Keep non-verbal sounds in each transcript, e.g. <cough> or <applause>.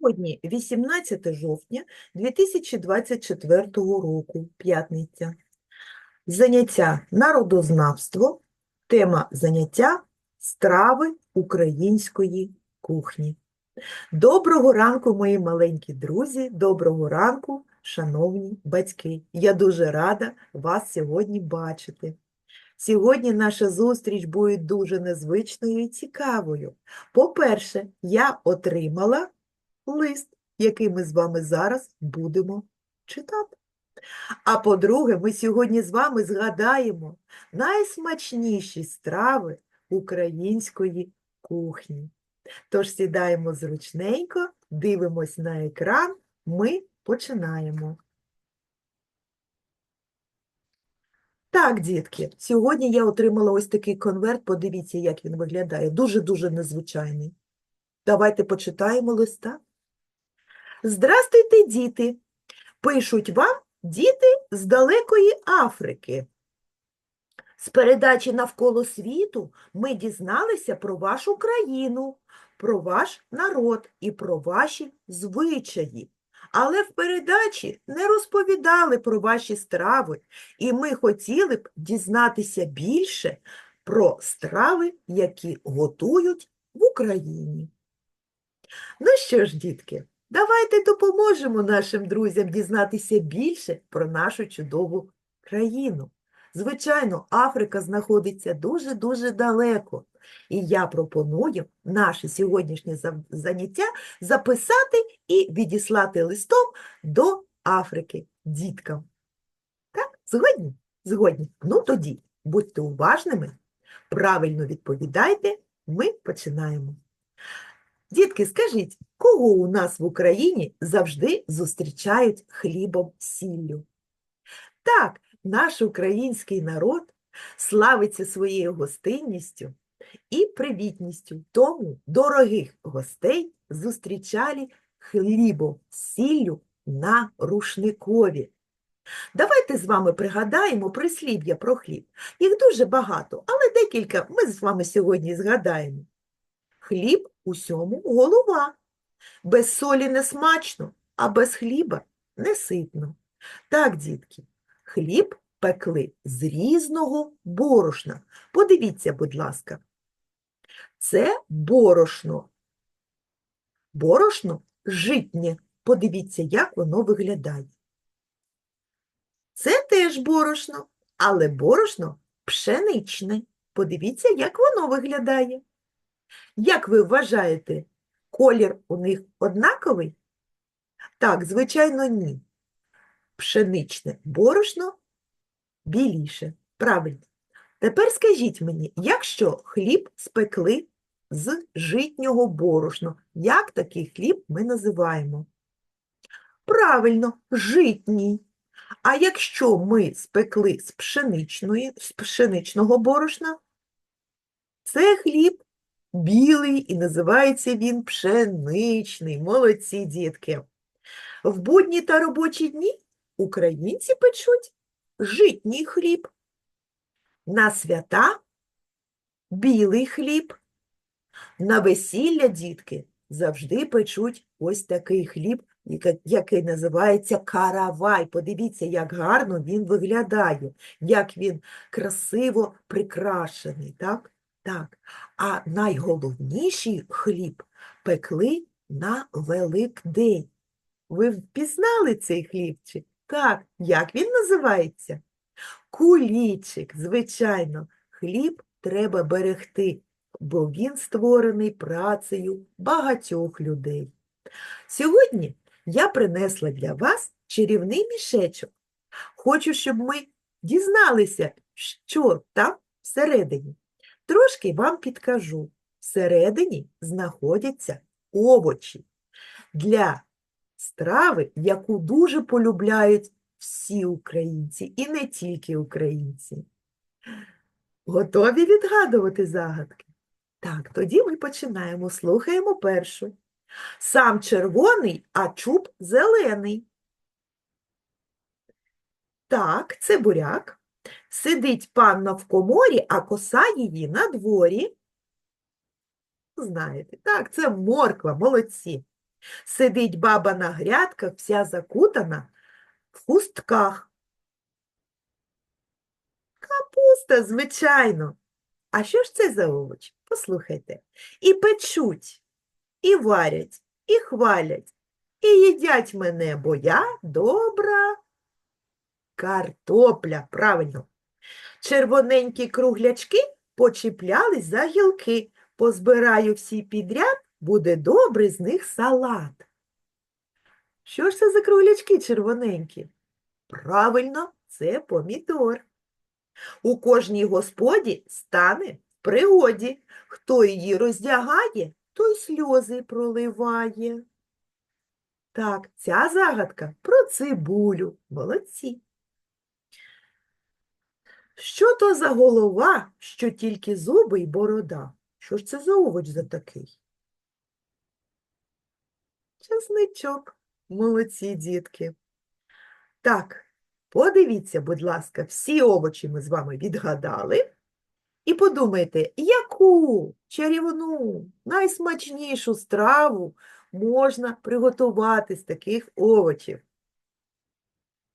Сьогодні 18 жовтня 2024 року, п'ятниця. Заняття народознавство, тема заняття страви української кухні. Доброго ранку, мої маленькі друзі, доброго ранку, шановні батьки. Я дуже рада вас сьогодні бачити. Сьогодні наша зустріч буде дуже незвичною і цікавою. По-перше, я отримала лист, який ми з вами зараз будемо читати. А по-друге, ми сьогодні з вами згадаємо найсмачніші страви української кухні. Тож сідаємо зручненько, дивимось на екран, ми починаємо. Так, дітки, сьогодні я отримала ось такий конверт, подивіться, як він виглядає. Дуже-дуже незвичайний. Давайте почитаємо листа. Здрастуйте, діти! Пишуть вам діти з далекої Африки. З передачі навколо світу ми дізналися про вашу країну, про ваш народ і про ваші звичаї. Але в передачі не розповідали про ваші страви, і ми хотіли б дізнатися більше про страви, які готують в Україні. Ну що ж, дітки, давайте допоможемо нашим друзям дізнатися більше про нашу чудову країну. Звичайно, Африка знаходиться дуже-дуже далеко. І я пропоную наше сьогоднішнє заняття записати і відіслати листом до Африки діткам. Так, згодні? Згодні. Ну тоді, будьте уважними, правильно відповідайте, ми починаємо. Дітки, скажіть, кого у нас в Україні завжди зустрічають хлібом сіллю? Так, наш український народ славиться своєю гостинністю і привітністю. Тому дорогих гостей зустрічали хлібом сіллю на рушникові. Давайте з вами пригадаємо прислів'я про хліб. Їх дуже багато, але декілька ми з вами сьогодні згадаємо. Хліб усьому голова. Без солі не смачно, а без хліба не ситно. Так, дітки, хліб пекли з різного борошна. Подивіться, будь ласка. Це борошно. Борошно житнє. Подивіться, як воно виглядає. Це теж борошно, але борошно пшеничне. Подивіться, як воно виглядає. Як ви вважаєте, колір у них однаковий? Так, звичайно, ні. Пшеничне борошно біліше. Правильно. Тепер скажіть мені, якщо хліб спекли з житнього борошна, як такий хліб ми називаємо? Правильно, житній. А якщо ми спекли з пшеничної, з пшеничного борошна, це хліб білий і називається він пшеничний. Молодці, дітки. В будні та робочі дні українці печуть житній хліб. На свята білий хліб. На весілля, дітки, завжди печуть ось такий хліб, який називається каравай. Подивіться, як гарно він виглядає, як він красиво прикрашений, так? Так. А найголовніший хліб пекли на Великдень. Ви впізнали цей хлібчик? Так, як він називається? Кулічик, звичайно, хліб треба берегти, бо він створений працею багатьох людей. Сьогодні я принесла для вас чарівний мішечок. Хочу, щоб ми дізналися, що там всередині. Трошки вам підкажу. Всередині знаходяться овочі для страви, яку дуже полюбляють всі українці, і не тільки українці. Готові відгадувати загадки? Так, тоді ми починаємо. Слухаємо першу. Сам червоний, а чуб зелений. Так, це буряк. Сидить панна в коморі, а коса її на дворі. Знаєте, так, це морква, молодці. Сидить баба на грядках, вся закутана в хустках. Капуста, звичайно. А що ж це за овоч? Послухайте. І печуть, і варять, і хвалять, і їдять мене, бо я добра картопля, правильно. Червоненькі круглячки почіплялись за гілки. Позбираю всі підряд, буде добрий з них салат. Що ж це за круглячки червоненькі? Правильно, це помідор. У кожній господі стане в пригоді. Хто її роздягає, той сльози проливає. Так, ця загадка про цибулю. Молодці. Що то за голова, що тільки зуби й борода? Що ж це за овоч за такий? Часничок. Молодці, дітки. Так, подивіться, будь ласка, всі овочі ми з вами відгадали. І подумайте, яку чарівну, найсмачнішу страву можна приготувати з таких овочів?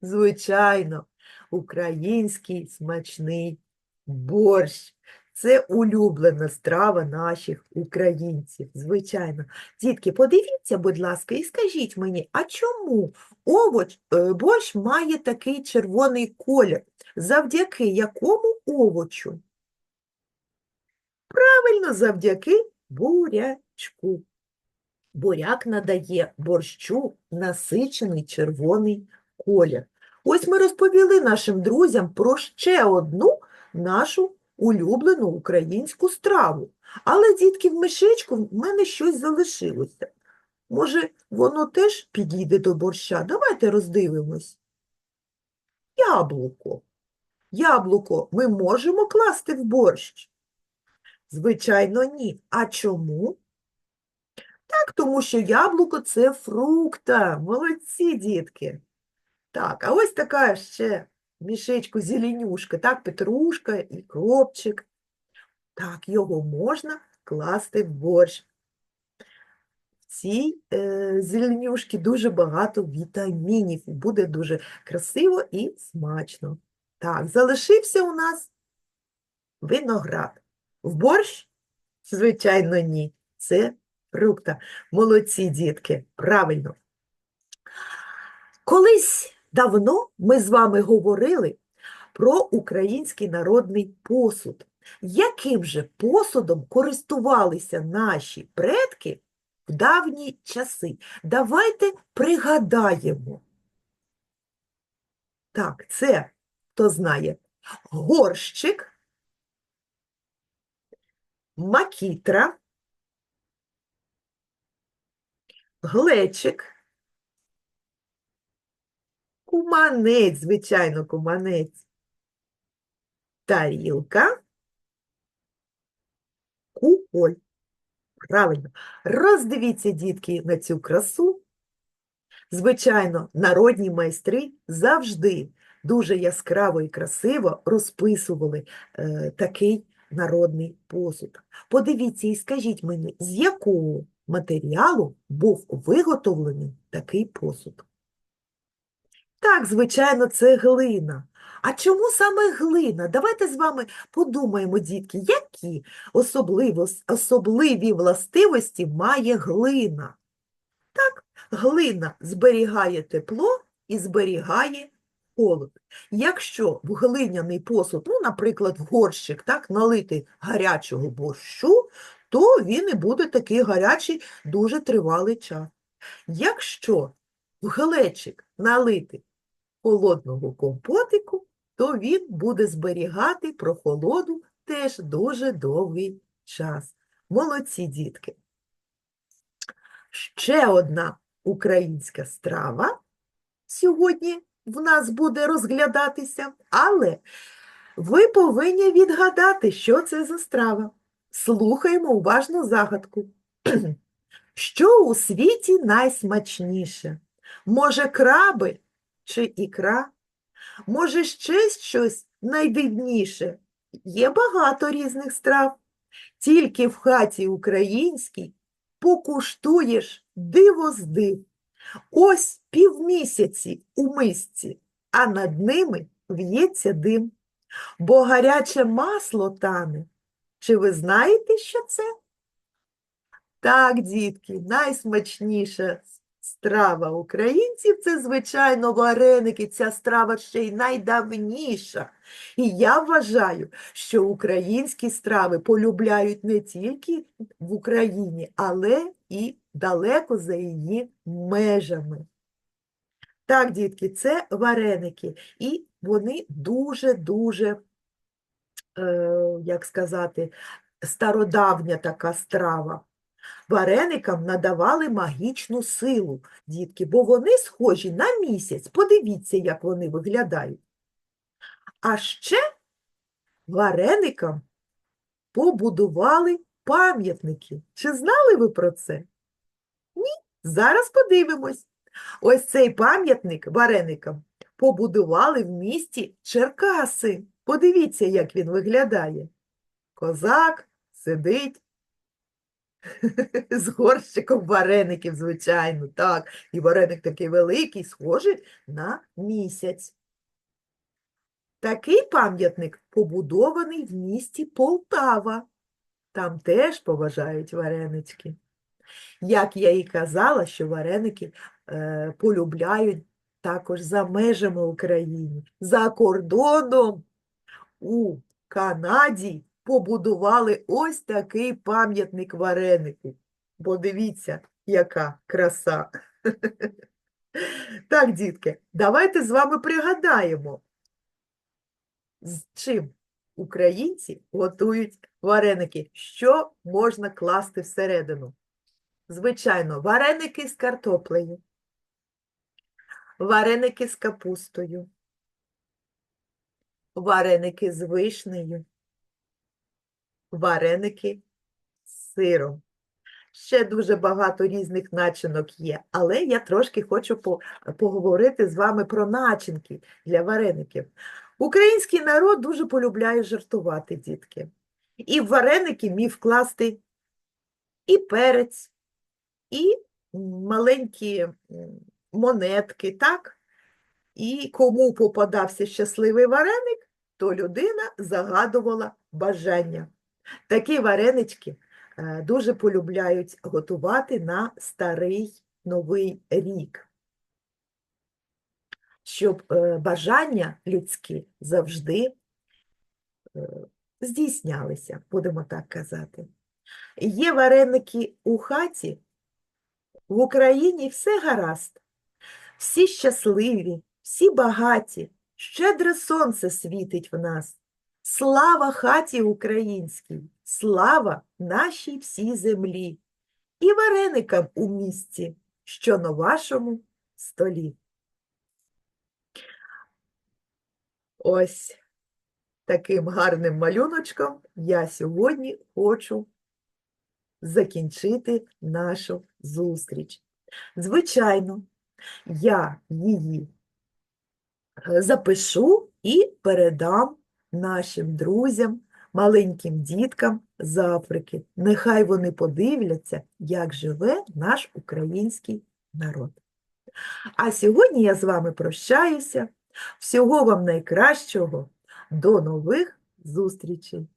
Звичайно, український смачний борщ. Це улюблена страва наших українців, звичайно. Дітки, подивіться, будь ласка, і скажіть мені, а чому овоч, е, борщ має такий червоний колір? Завдяки якому овочу? Правильно, завдяки бурячку. Буряк надає борщу насичений червоний колір. Ось ми розповіли нашим друзям про ще одну нашу улюблену українську страву. Але, дітки, в мішечку в мене щось залишилося. Може, воно теж підійде до борща? Давайте роздивимось. Яблуко. Яблуко ми можемо класти в борщ? Звичайно, ні. А чому? Так, тому що яблуко це фрукта. Молодці, дітки. Так, а ось така ще мішечку зеленюшка, так, петрушка і кропчик. Так, його можна класти в борщ. В цій е, зеленюшці дуже багато вітамінів. Буде дуже красиво і смачно. Так, залишився у нас виноград. В борщ? Звичайно, ні. Це фрукта. Молодці, дітки, правильно. Колись давно ми з вами говорили про український народний посуд. Яким же посудом користувалися наші предки в давні часи? Давайте пригадаємо. Так, це, хто знає, горщик, макітра, глечик, куманець, звичайно, куманець, тарілка, куполь. Правильно. Роздивіться, дітки, на цю красу. Звичайно, народні майстри завжди дуже яскраво і красиво розписували е, такий народний посуд. Подивіться і скажіть мені, з якого матеріалу був виготовлений такий посуд? Так, звичайно, це глина. А чому саме глина? Давайте з вами подумаємо, дітки, які особливі властивості має глина. Так, глина зберігає тепло і зберігає холод. Якщо в глиняний посуд, ну, наприклад, в горщик, так, налити гарячого борщу, то він і буде такий гарячий дуже тривалий час. Якщо в глечик налити холодного компотику, то він буде зберігати прохолоду теж дуже довгий час. Молодці дітки. Ще одна українська страва сьогодні в нас буде розглядатися, але ви повинні відгадати, що це за страва. Слухаємо уважно загадку. <clears throat> Що у світі найсмачніше? Може, краби чи ікра? Може, ще щось найдивніше? Є багато різних страв. Тільки в хаті українській покуштуєш диво з див. Ось півмісяці у мисці, а над ними в'ється дим, бо гаряче масло тане. Чи ви знаєте, що це? Так, дітки, найсмачніша страва українців це, звичайно, вареники. Ця страва ще й найдавніша. І я вважаю, що українські страви полюбляють не тільки в Україні, але і далеко за її межами. Так, дітки, це вареники, і вони дуже-дуже, е, як сказати, стародавня така страва. Вареникам надавали магічну силу, дітки, бо вони схожі на місяць. Подивіться, як вони виглядають. А ще вареникам побудували пам'ятники. Чи знали ви про це? Ні? Зараз подивимось. Ось цей пам'ятник вареникам побудували в місті Черкаси. Подивіться, як він виглядає. Козак сидить <laughs> з горщиком вареників, звичайно, так. І вареник такий великий, схожий на місяць. Такий пам'ятник побудований в місті Полтава. Там теж поважають варенички. Як я і казала, що вареники е, полюбляють також за межами України. За кордоном у Канаді побудували ось такий пам'ятник варенику. Бо дивіться, яка краса. <laughs> Так, дітки, давайте з вами пригадаємо, з чим українці готують вареники, що можна класти всередину. Звичайно, вареники з картоплею, вареники з капустою, вареники з вишнею, вареники з сиром. Ще дуже багато різних начинок є, але я трошки хочу по- поговорити з вами про начинки для вареників. Український народ дуже полюбляє жартувати, дітки. І в вареники міг вкласти і перець, і маленькі монетки, так? І кому попадався щасливий вареник, то людина загадувала бажання. Такі варенички е, дуже полюбляють готувати на старий новий рік, щоб е, бажання людські завжди е, здійснялися, будемо так казати. Є вареники у хаті, в Україні все гаразд, всі щасливі, всі багаті, щедре сонце світить в нас. Слава хаті українській, слава нашій всій землі і вареникам у місті, що на вашому столі. Ось таким гарним малюночком я сьогодні хочу закінчити нашу зустріч. Звичайно, я її е, запишу і передам нашим друзям, маленьким діткам з Африки. Нехай вони подивляться, як живе наш український народ. А сьогодні я з вами прощаюся. Всього вам найкращого. До нових зустрічей!